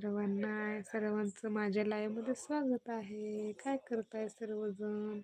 सर्वांना सर्वांचं माझ्या लाईव्ह स्वागत आहे. काय करताय सर्वजण?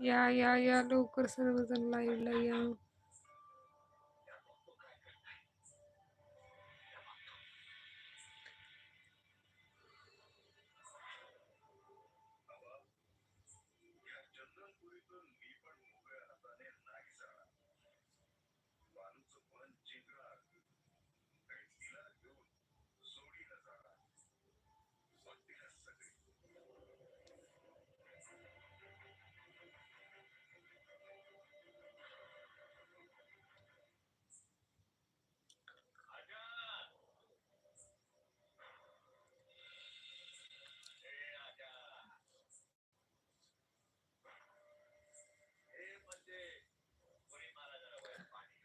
या या या. लवकर सर्वजण लाईव्हला या.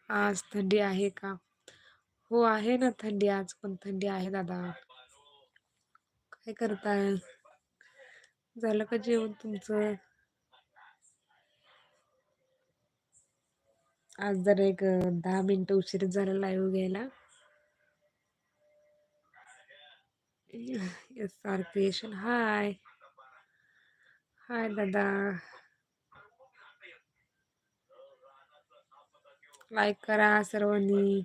आज थंडी आहे का? हो आहे ना थंडी. आज पण थंडी आहे दादा. काय करताय? झालं का जेवण तुमचं? आज जर एक दहा मिनिटं उशीर झाला लाईव्ह घ्यायला. S R creation hi hi दादा. लाईक करा सर्वांनी.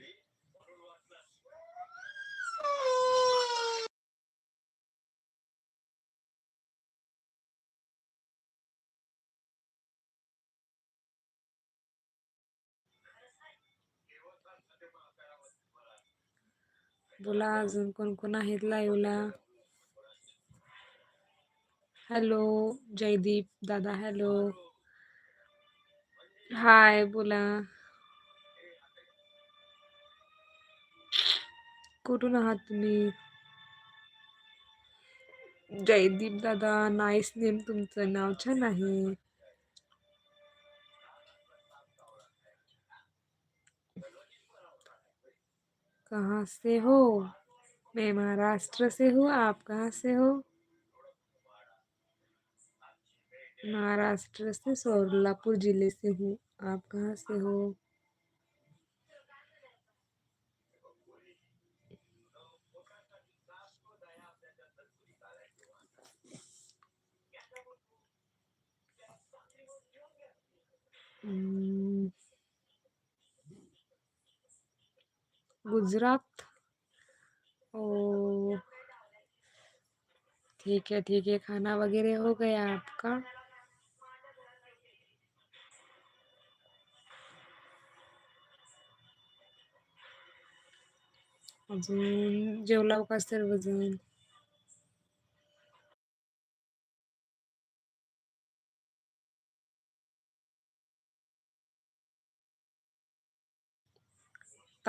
बोला अजून कोण कोण आहेत लाईव्हला हॅलो जयदीप दादा हॅलो हाय बोला. कुठून आहात तुम्ही? जयदीप दादा नाईस नेम तुमचं नाव छान आहे. कहाँ से हो? मैं महाराष्ट्र से हूँ आप कहाँ से हो? महाराष्ट्र से सोलापुर जिले से हूँ आप कहाँ से हो? गुजरात ओ ठीक है ठीक है, खाना वगैरह हो गया आपका? अजून जेवलाव का सर्वजण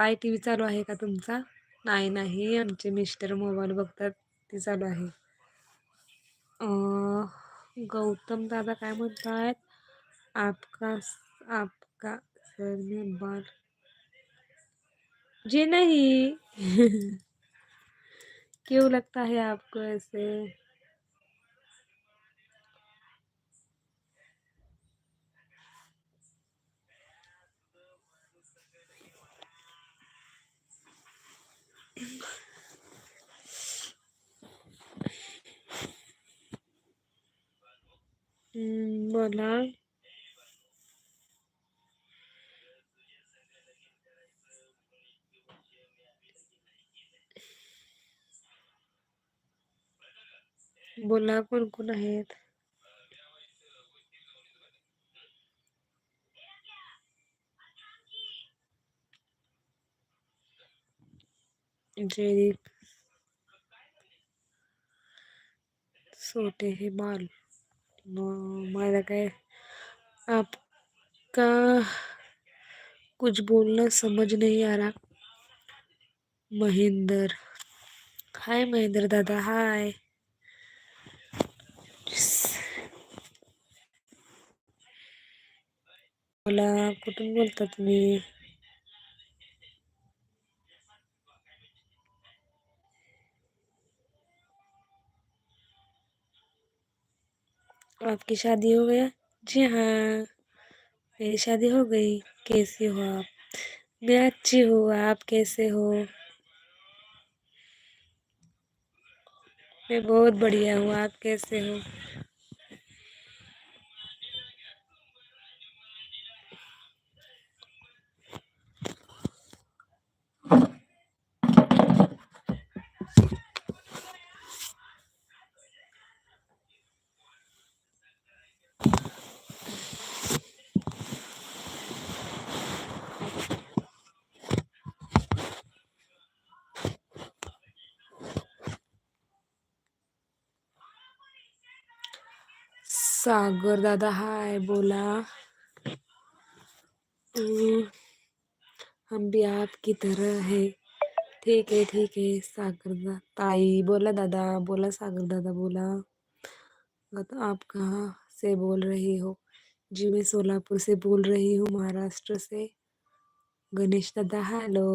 काय टी व्ही चालू आहे का तुमचा? नाही नाही. आमचे मिस्टर मोबाईल बघतात ती चालू आहे. गौतम दादा काय म्हणतायत? आपका आपका सर मी बाल जी नहीं. क्यों लगता है आपको ऐसे? बोला बोला कोण कोण आहेत जयदीप सोटे हे बाल मला काय आपका कुछ बोलना समज नहीं आ रहा महेंदर. हाय महेंद्र दादा हाय. मला कुठून बोलता तुम्ही? आपकी शादी हो गया? जी हाँ मेरी शादी हो गई। कैसी हो आप? मैं अच्छी हूँ, आप कैसे हो? मैं बहुत बढ़िया हूँ, आप कैसे हो? सागर दादा हाय बोला। हम्म, हम भी आपकी तरह है। ठीक है ठीक है सागर ताई बोला दादा बोला सागर दादा बोला। तो आप कहाँ से बोल रही हो? जी मैं सोलापुर से बोल रही हूँ महाराष्ट्र से। गणेश दादा हेलो।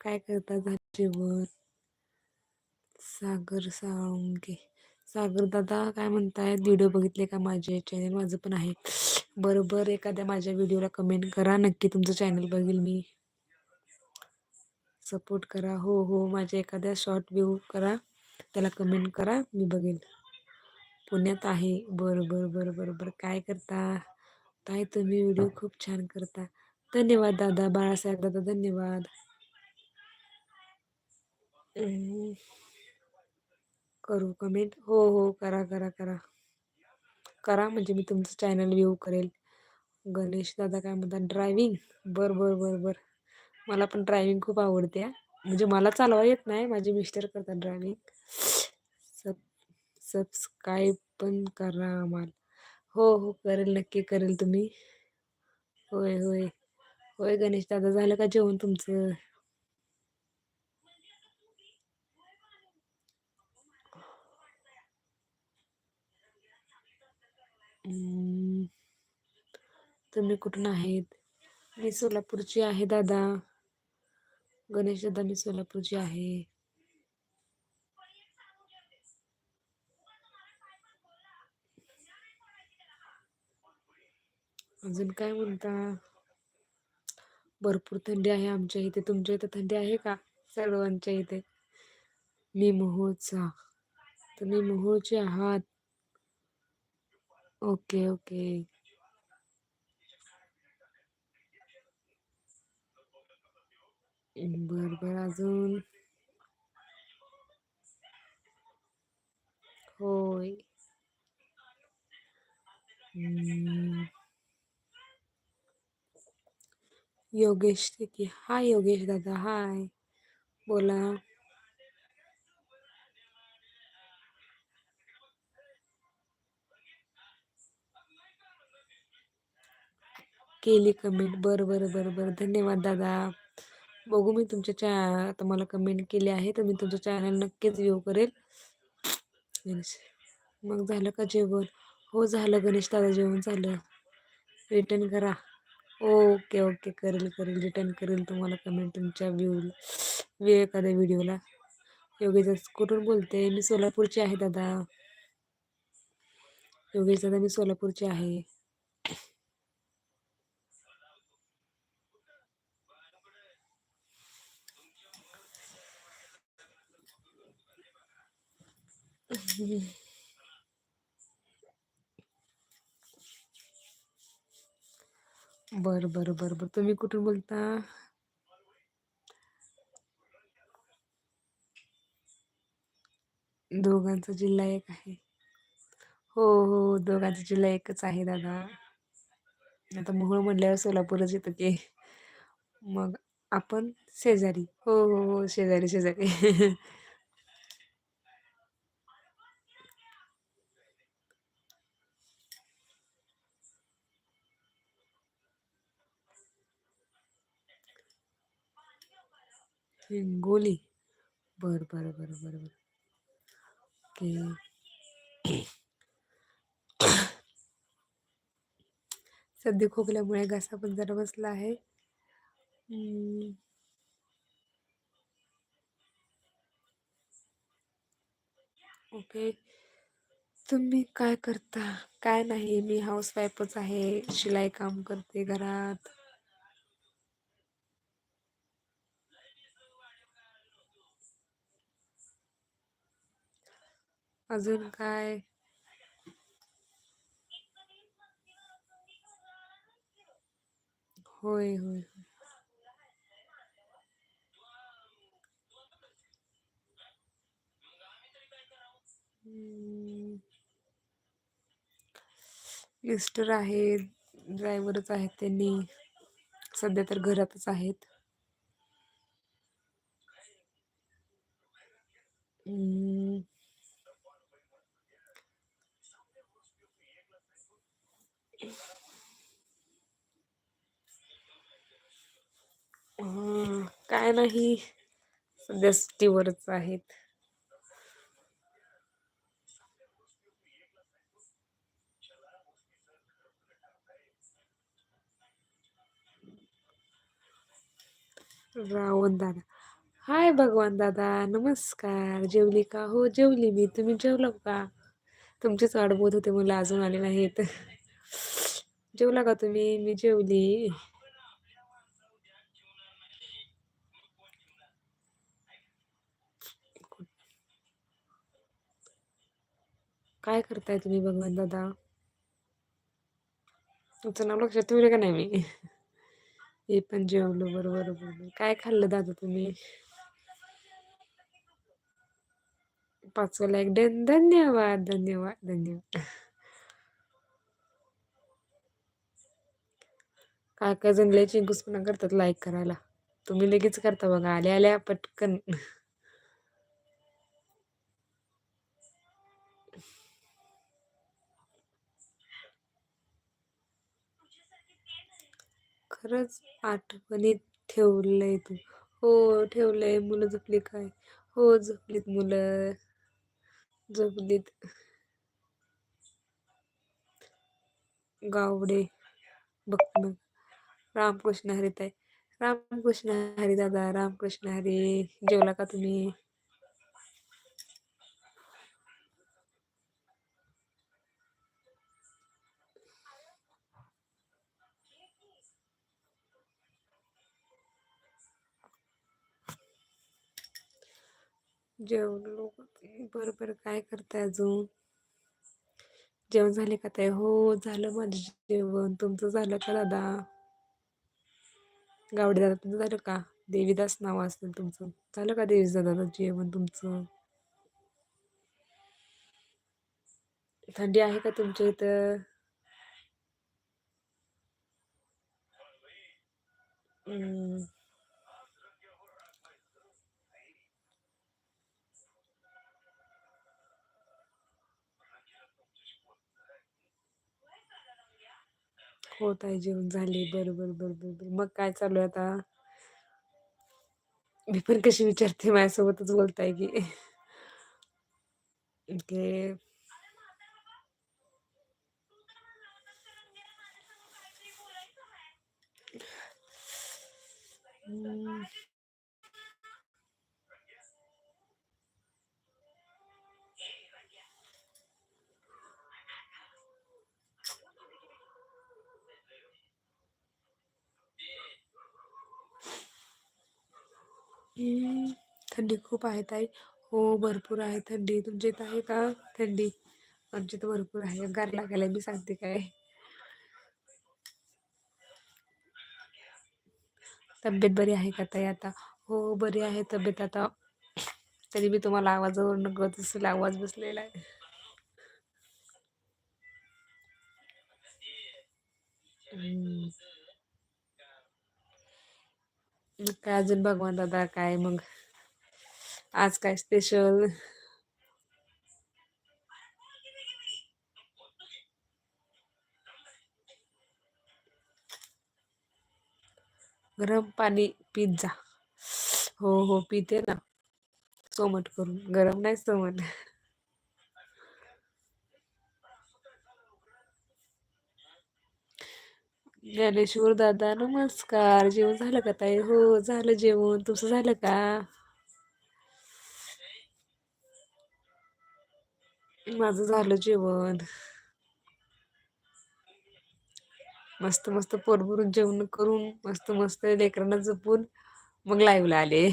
काय करता झालं जेवण सागर साळुंके सागर दादा काय म्हणतायत? व्हिडिओ बघितले का माझे? चॅनल माझं पण आहे. बरोबर एखाद्या माझ्या व्हिडिओला कमेंट करा. नक्की तुमचं चॅनल बघेल मी. सपोर्ट करा. हो हो माझ्या एखाद्या शॉर्ट व्ह्यू करा. त्याला कमेंट करा. मी बघेल. पुण्यात आहे. बरं बरं बरं बरं बरं काय करता? ताई तुम्ही व्हिडिओ खूप छान करता. धन्यवाद दादा. बाळासाहेब दादा धन्यवाद. करू कमेंट हो हो करा करा करा. करा म्हणजे मी तुमचं चॅनल व्ह्यू करेल. गणेश दादा काय म्हणतात ड्रायव्हिंग बर बर बर बर. मला पण ड्रायव्हिंग खूप आवडते म्हणजे मला चालवा येत नाही माझे मिस्टर करतात ड्रायव्हिंग सब सबस्क्राईब पण करा आम्हाला. हो हो करेल नक्की करेल तुम्ही. होय होय. होय गणेश दादा झालं का जेवण तुमचं? तुम्ही कुठून आहेत? मी सोलापूरची आहे दादा. गणेश दादा मी सोलापूरची आहे. अजून काय म्हणता? भरपूर थंडी आहे आमच्या इथे. तुमच्या इथे थंडी आहे का? सर्वांच्या इथे. मी मोहोळचा तुम्ही मोहोळचे आहात. Okay okay. बर बर अजून होय योगेश की हाय योगेश दादा हाय बोला केली कमेंट बरं बरं बरं बरं. धन्यवाद दादा. बघू मी तुमच्या चॅ आता मला कमेंट केली आहे तर मी तुमचं चॅनल नक्कीच व्ह्यू करेल. गणेश मग झालं का जेवण? हो झालं. गणेश दादा जेवण झालं. रिटर्न करा. ओके ओके करेल करेल. रिटर्न करेल तुम्हाला कमेंट तुमच्या व्ह्यू व्ह्यू एखाद्या व्हिडिओला योगेश कुठून बोलते? मी सोलापूरची आहे दादा. योगेश दादा मी सोलापूरची आहे. बर बर बर बर. तुम्ही कुठून बोलता? दोघांचा जिल्हा एक आहे. हो हो दोघांचा जिल्हा एकच आहे दादा. आता मोहोळ म्हटल्यावर सोलापूरच येतं की. मग आपण शेजारी. हो हो हो शेजारी शेजारी. हिंगोली. बरं बरं बरं बरं बरं. ओके. सध्या खोकल्यामुळे घसा पण जरा बसला आहे. ओके. तुम्ही काय करता? काय नाही मी हाऊस वाईफच आहे. शिलाई काम करते घरात. अजून काय? होय होय. लिस्टर मिस्टर आहेत ड्रायव्हरच आहेत त्यांनी. सध्या तर घरातच आहेत. हम्म, काय नाही. सध्या सुट्टीवरच आहेत. रावण दादा. हाय भगवान दादा नमस्कार. जेवली का हो? जेवली मी. तुम्ही जेवला का? तुमचीच वाट होते मला अजून आले नाहीत. जेवला का तुम्ही? मी जेवली. काय करताय तुम्ही भगवान दादा? तुमचं नाव लक्षात ठेवलं का नाही मी? हे पण जेवलो बरोबर बरोबर. काय खाल्लं दादा तुम्ही? पाचवा एक धन्यवाद धन्यवाद धन्यवाद. काय काय जण लय करतात लाईक करायला. तुम्ही लगेच करता बघा आल्या आल्या पटकन. खरंच आठवणीत ठेवलंय तू. हो ठेवलंय मुलं झोपली काय? हो झोपलीत मुलं. झोपलीत. गावडे. बघ मग रामकृष्ण हरीताई रामकृष्ण हरी दादा रामकृष्ण हरी. जेवला का तुम्ही? जेवलो. बरं बरं काय करताय अजून? जेवण झाले का ताई? हो झालं माझं जेवण. तुमचं झालं का दादा? गावडे दादा तुमचं झालं का? देवीदास नाव असेल तुमचं. झालं का देवीदास दादा जेवण तुमचं? थंडी आहे का तुमच्या इथं? होत आहे जेवण झाले बरोबर बरोबर बर मग काय चालू आहे आता मी पण कशी विचारते माझ्यासोबतच बोलताय की ओके okay. mm. थंडी खूप आहे ताई. हो भरपूर आहे थंडी. तुमच्या इथं आहे का थंडी? आमच्या इथं भरपूर आहे. गार लागायला मी सांगते काय. तब्येत बरी आहे का ताई आता? हो बरी आहे तब्येत आता. तरी मी तुम्हाला आवाजावरून कळत असेल आवाज बसलेला आहे. Mm. काय अजून भगवान दादा काय? मग आज काय स्पेशल गरम पाणी पिझ्झा हो हो पिते ना. सोमट करून. गरम नाही सोमट. ज्ञानेश्वर दादा नमस्कार. जेवण झालं का ताई? हो झालं जेवण. तुमचं झालं का? माझं झालं जेवण. मस्त मस्त पोटभरून जेवण करून मस्त मस्त लेकरांना जपून मग लाईव्हला आले.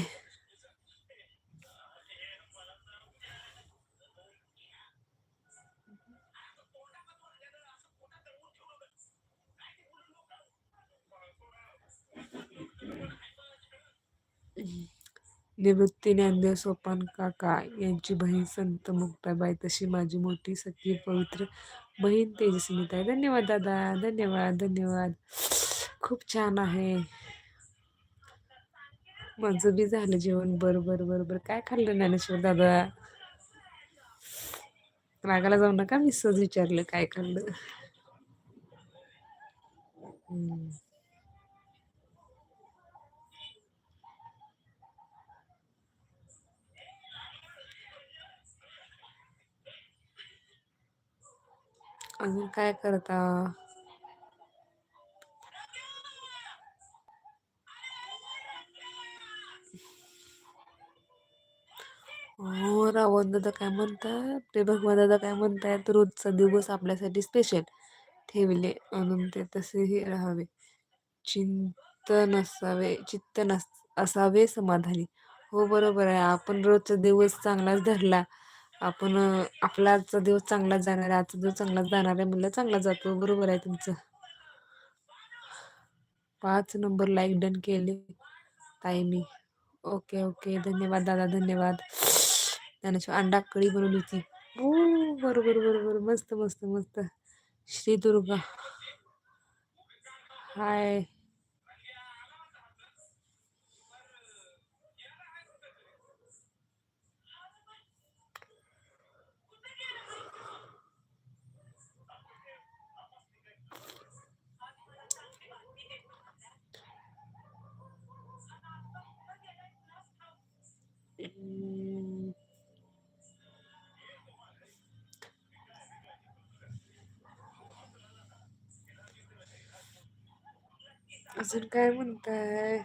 निवृत्ती ज्ञानदेव सोपान काका यांची बहीण संत मुक्ताबाई तशी माझी मोठी सखी पवित्र बहीण तेजस्विनीताई धन्यवाद दादा धन्यवाद धन्यवाद. खूप छान आहे. माझं बी झालं जेवण. बरोबर बरोबर काय खाल्लं ज्ञानेश्वर दादा? रागाला जाऊ नका मी सहज विचारलं काय खाल्लं हम्म. अजून काय करता? हो रावण दादा काय म्हणतात? ते भगवान दादा काय म्हणतायत? रोजचा दिवस आपल्यासाठी स्पेशल ठेवले. म्हणून ते तसेही राहावे. चिंत नसावे. चित्त नस असावे समाधानी. हो बरोबर आहे. आपण रोजचा दिवस चांगलाच धरला. आपण आपला आजचा दिवस चांगलाच जाणार आहे आजचा दिवस चांगलाच जाणार आहे म्हणलं चांगला जातो. बरोबर आहे तुमचं. पाच नंबर लाईक डन केले ताई मी. Okay okay. धन्यवाद दादा धन्यवाद. ज्ञानेश्वर अंडा कळी बनवली होती. हो बरोबर बरोबर मस्त मस्त मस्त. श्री दुर्गा हाय. अजून काय म्हणताय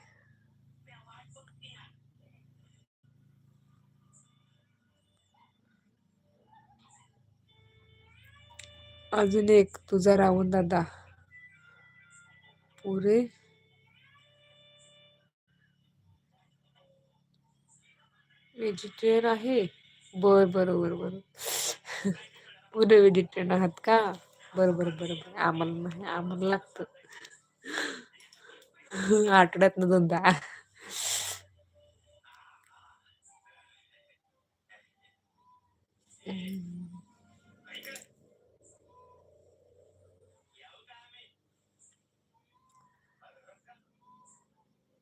अजून एक तुझा रावण दादा. पुरे व्हेजिटेरियन आहे. बर बरोबर बरोबर पुरे व्हेजिटेरियन आहात का? बरोबर बरोबर आम्हाला नाही आम्हाला लागतं. आठवड्यातनं दोनदा.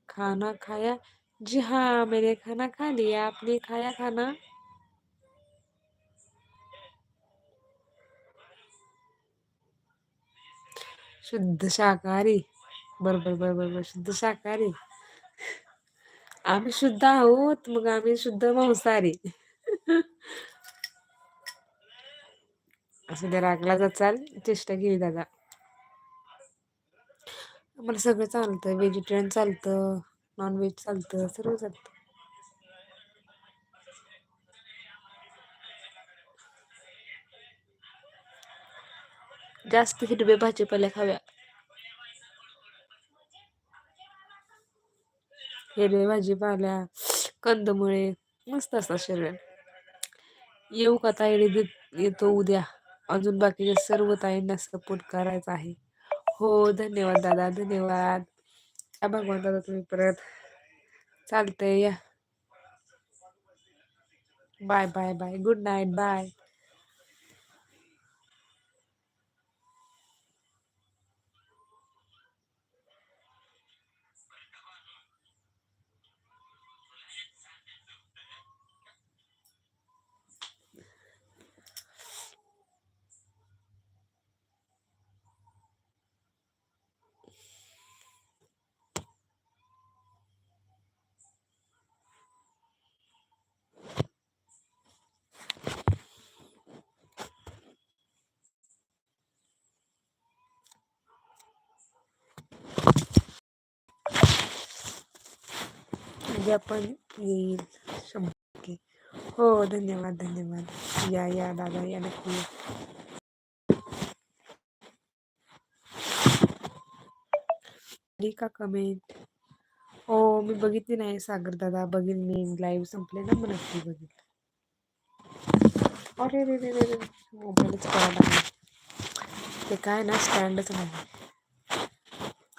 खाना खाया? जी हाँ मैंने खाना खा लिया आपने खाया खाना? शुद्ध शाकाहारी। बरोबर बरोबर बर शुद्ध शाकाहारी। आम्ही शुद्ध आहोत मग आम्ही शुद्ध मांसाहारी. असं त्या रागला जाचाल चेष्टा केली दादा. मला सगळं चालतं व्हेजिटेरियन चालतं. नॉनव्हेज चालतं सर्व चालतं. जास्त हिरवे भाजीपाल्या खाव्या. हिरवे भाजीपाल्या कंदमुळे मस्त असतात शरीर येऊ का ताईने येतो उद्या. अजून बाकीच्या सर्व ताईंना सपोर्ट करायचा आहे. हो धन्यवाद दादा धन्यवाद. या भगवान दादा तुम्ही परत चालतंय या bye bye bye good night bye उद्या पण येईल. शंभर टक्के. हो धन्यवाद धन्यवाद. या या दादा या नक्की या. का कमेंट हो मी बघितली नाही सागर दादा. बघीन मी. लाईव्ह संपले ना मग नक्की बघितलं अरे रे रे रे रे. मोबाईलच करायला ते काय ना स्टँडच नाही.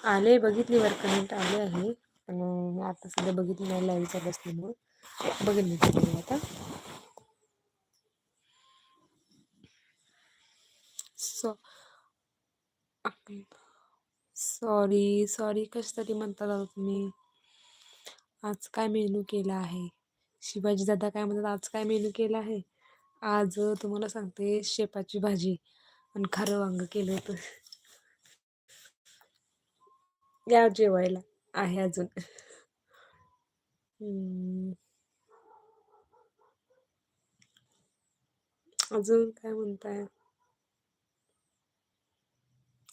आले बघितली वर कमेंट आले आहे. पण आता सध्या बघितलं नाही लाईव्ह चालू असल्यामुळं बघेन मी आता. सॉ सॉरी सॉरी कशासाठी तरी म्हणतात तुम्ही? आज काय मेनू केला आहे? शिवाजी दादा काय म्हणतात आज काय मेनू केला आहे? आज तुम्हाला सांगते शेपाची भाजी आणि खारं वांग केलं होतं. या जेवायला. आहे अजून. अजून काय म्हणताय?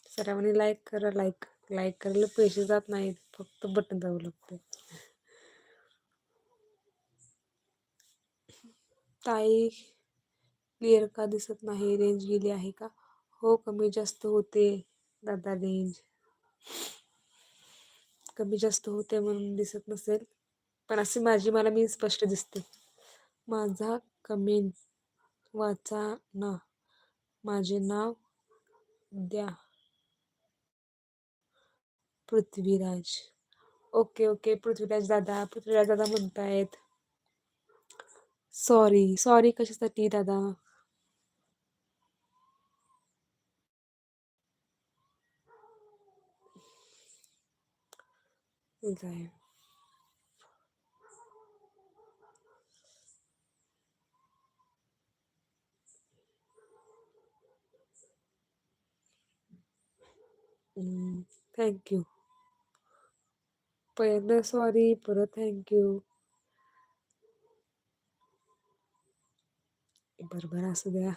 सर्वांनी लाईक करा लाईक लाईक करायला पैसे जात नाहीत फक्त बटन जाऊ लागतं ताई क्लिअर का दिसत नाही? रेंज गेली आहे का? हो कमी जास्त होते दादा रेंज कमी जास्त होते म्हणून दिसत नसेल. पण असे माझी मला मी स्पष्ट दिसते. माझा कमेंट वाचा ना. माझे नाव द्या. पृथ्वीराज. Okay okay. पृथ्वीराज दादा. पृथ्वीराज दादा म्हणतायत. सॉरी सॉरी कशासाठी दादा? ठीक आहे थँक्यू पहिल्यांदा सॉरी परत थँक्यू बरं बरं असू द्या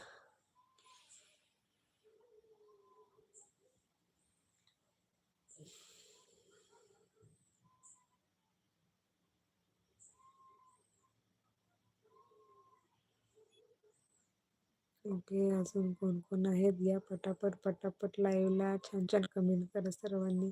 ओके अजून कोण कोण आहेत? या पटापट पटापट लाईव्हला छान छान कमेंट करा सर्वांनी.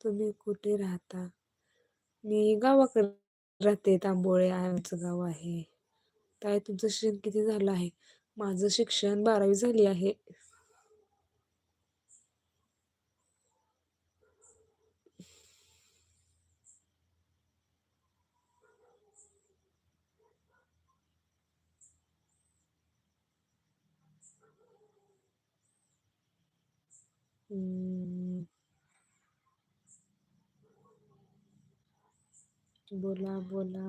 तुम्ही कुठे राहता? मी गावाकडे राहते तांबोळे आमचं गाव आहे. काय तुमचं शिक्षण किती झालं आहे? माझं शिक्षण बारावी झाली आहे. बोला बोला.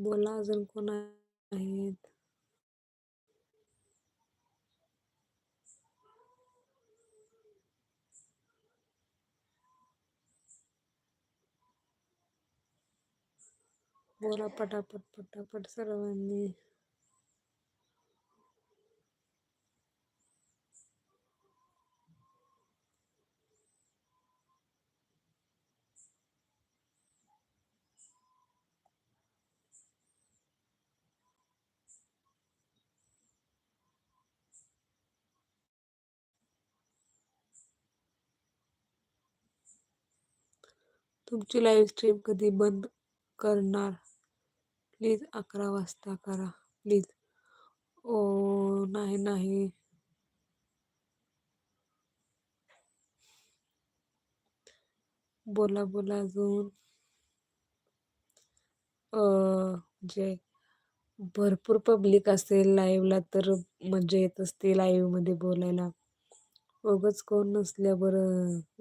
बोला अजून कोण आहेत? बोला पटापट पटापट सर्वांनी. तुमची लाईव्ह स्ट्रीम कधी बंद करणार? प्लीज अकरा वाजता करा. प्लीज ओ नाही नाही. बोला बोला अजून. जे भरपूर पब्लिक असेल लाईव्हला तर मजा येत असते लाईव्हमध्ये बोलायला. उगच कोण नसल्यावर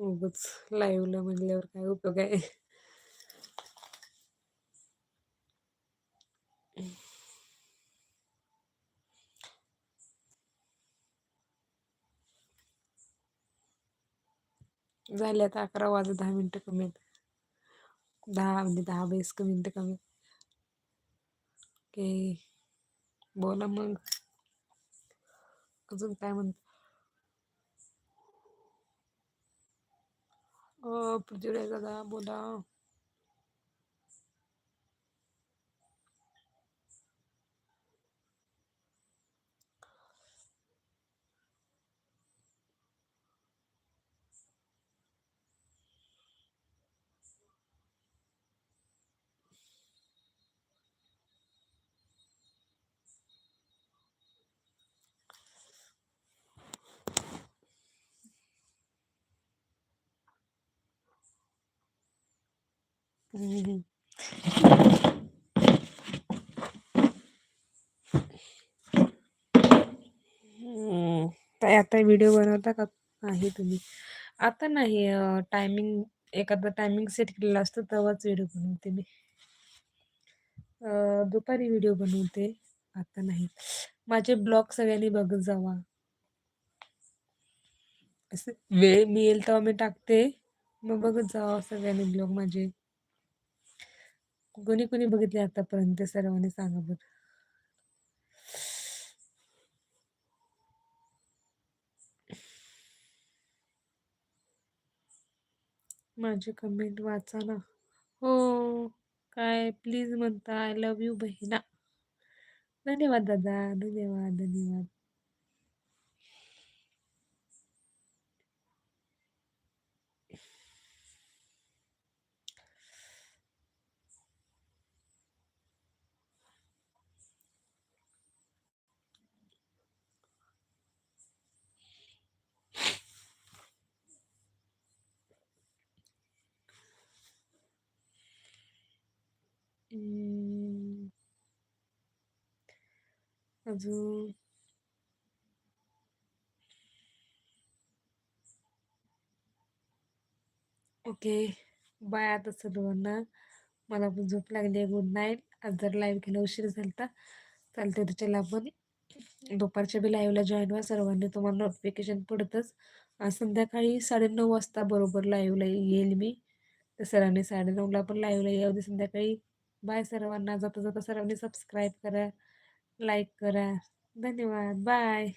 उगच लाईव्हला म्हणल्यावर काय उपयोग आहे? झाले आता अकरा वाजून दहा मिनिटं कमी आहेत. दहा म्हणजे दहा वीस मिनटं कमी ओके बोला मग. अजून काय म्हणतो? अ पृथ्वीराज दादा बोला हम्म. आता व्हिडिओ बनवता का? नाही तुम्ही. आता नाही टायमिंग एखादा टायमिंग सेट केलेला असतो तेव्हाच व्हिडिओ बनवते मी. दुपारी व्हिडिओ बनवते आता नाही. माझे ब्लॉग सगळ्यांनी बघत जावा. असं वेळ मिळेल तेव्हा मी टाकते. मग बघत जावा सगळ्यांनी ब्लॉग माझे. कोणी कोणी बघितले आतापर्यंत सर्वांनी सांगा बरं. माझी कमेंट वाचा ना. हो काय? प्लीज म्हणता आय लव्ह यू बहिणा. धन्यवाद दादा धन्यवाद धन्यवाद. अजून. ओके. बाय आता सर्वांना मला पण झोप लागली आहे गुड नाईट आज जर लाईव्ह केला उशीर झालता चालते तर चला आपण. दुपारच्या बी लाईव्हला जॉईन व्हा. सर्वांनी तुम्हाला नोटिफिकेशन पडतंच. संध्याकाळी साडेनऊ वाजता बरोबर लाईव्हला येईल मी. तर सरांनी साडेनऊला पण लाईव्हला येऊ दे संध्याकाळी बाय सर्वांना. जाता जाता सर्वांनी सबस्क्राईब करा. लाईक करा. धन्यवाद. बाय.